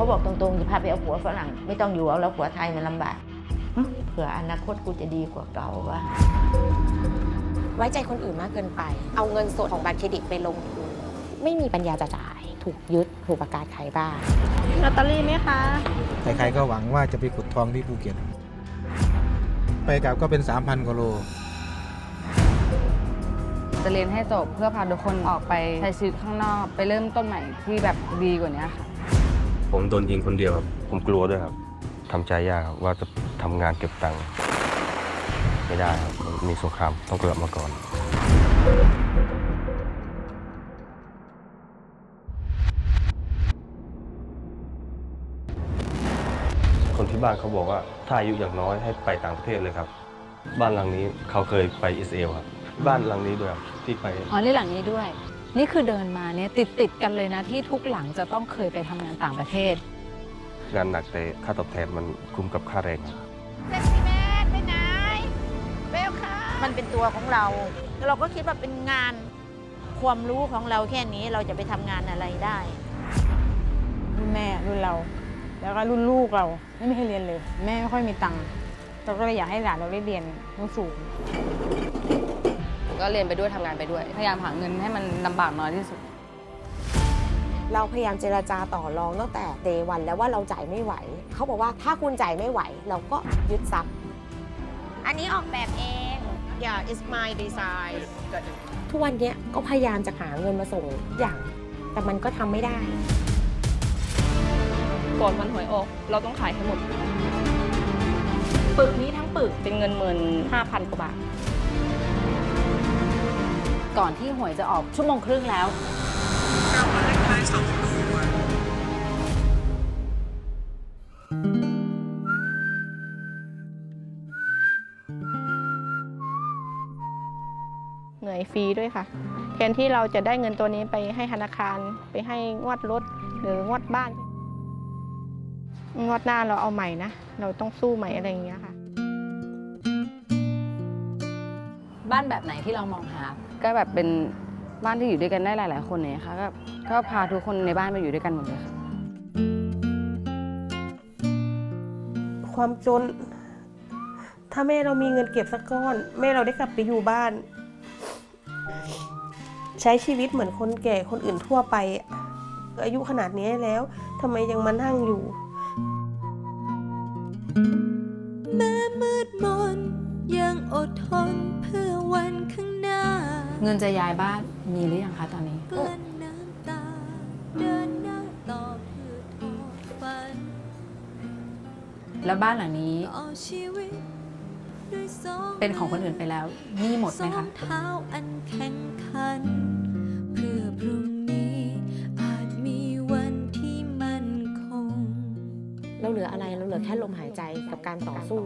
เขาบอกตรงๆอย่าพาไปเอาผัวฝรั่ง ไม่ต้องอยู่เอาแล้วผัวไทยมันลำบากหึเผื่ออนาคตกูจะดีกว่าเก่าว่า ไว้ใจคนอื่นมากเกินไป เอาเงินสดของบัตรเครดิตไปลงทุนไม่มีปัญญาจะจ่าย ถูกยึดถูกประกาศขายบ้านลอตเตอรี่ไหมคะใครๆก็หวังว่าจะไปขุดทองที่ภูเก็ตไปกลับก็เป็น 3,000กว่าโลจะเรียนให้จบเพื่อพาทุกคนออกไปใช้ชีวิตข้างนอก ไปเริ่มต้นใหม่ที่แบบดีกว่านี้ค่ะ ผมโดนยิงคนเดียวครับ ผมกลัวด้วยครับทำใจยากครับว่าจะทำงานเก็บตังค์ไม่ได้ครับมันมีสงครามต้องกลับมาก่อน คนที่บ้านเขาบอกว่าถ้าอายุอย่างน้อยให้ไปต่างประเทศเลยครับ บ้านหลังนี้เขาเคยไปอิสราเอลครับ บ้านหลังนี้ด้วยครับที่ไป อ๋อนี่หลังนี้ด้วย นี่คือเดินมาเนี่ยติดติดๆกันเลยนะที่ทุกหลังจะต้องเคยไปทำงานต่างประเทศ งานหนักแต่ค่าตอบแทนมันคุ้มกับค่าแรงครับมันเป็นตัวของเราเราก็คิดว่าเป็นงานความรู้ของเราแค่นี้เราจะไปทำงานอะไรได้ รุ่นแม่รุ่นเรา แล้วก็รุ่นลูกเราไม่มีให้เรียนเลย แม่ไม่ค่อยมีตังค์เราก็เลยอยากให้หลานเราได้เรียนสูง ก็เรียนไปด้วยทำงานไปด้วย พยายามหาเงินให้มันลำบากน้อยที่สุด เราพยายามเจราจาต่อรองตั้งแต่เดวันแล้วว่าเราจ่ายไม่ไหว เขาบอกว่าถ้าคุณจ่ายไม่ไหว เราก็ยึดทรัพย์ อันนี้ออกแบบเอง yeah it's my design ทุกวันเนี้ยก็พยายามจะหาเงินมาส่งทุกอย่าง แต่มันก็ทำไม่ได้ ก่อนวันหวยออก เราต้องขายให้หมด ปึกนี้ทั้งปึกเป็นเงินหมื่นห้าพันกว่าบาท ก่อนที่หวยจะออกชั่วโมงครึ่งแล้วเหนื่อยฟรีด้วยค่ะ แทนที่เราจะได้เงินตัวนี้ไปให้ธนาคารไปให้งวดรถหรืองวดบ้าน งวดหน้าเราเอาใหม่นะ เราต้องสู้ใหม่อะไรอย่างเงี้ยค่ะ บ้านแบบไหนที่เรามองหา ก็แบบเป็นบ้านที่อยู่ด้วยกันได้หลาย ๆ คนเนี่ยค่ะก็ก็พาทุกคนในบ้านไปอยู่ด้วยกันหมดเลยค่ะความจน ถ้าแม่เรามีเงินเก็บสักก้อน แม่เราได้กลับไปอยู่บ้าน ใช้ชีวิตเหมือนคนแก่คนอื่นทั่วไปอะอายุขนาดนี้แล้วทำไมยังมานั่งอยู่แม้มืดมนยังอดทนเพื่อ วันข้างหน้าเงินจะย้ายบ้านมีหรือยังคะตอนนี้เปื้อนน้ำตา เดินหน้าต่อเพื่อทอดฝันแล้วบ้านหลังนี้ต่อชีวิตด้วยสองเป็นของคนอื่นไปแล้วหนี่หมดไหมสอคะ งเท้าอันแข็งขัน เพื่อพรุ่งนี้อาจมีวันที่มั่นคง เราเหลืออะไรเราเหลือแค่ลมหายใจกับการต่อสู้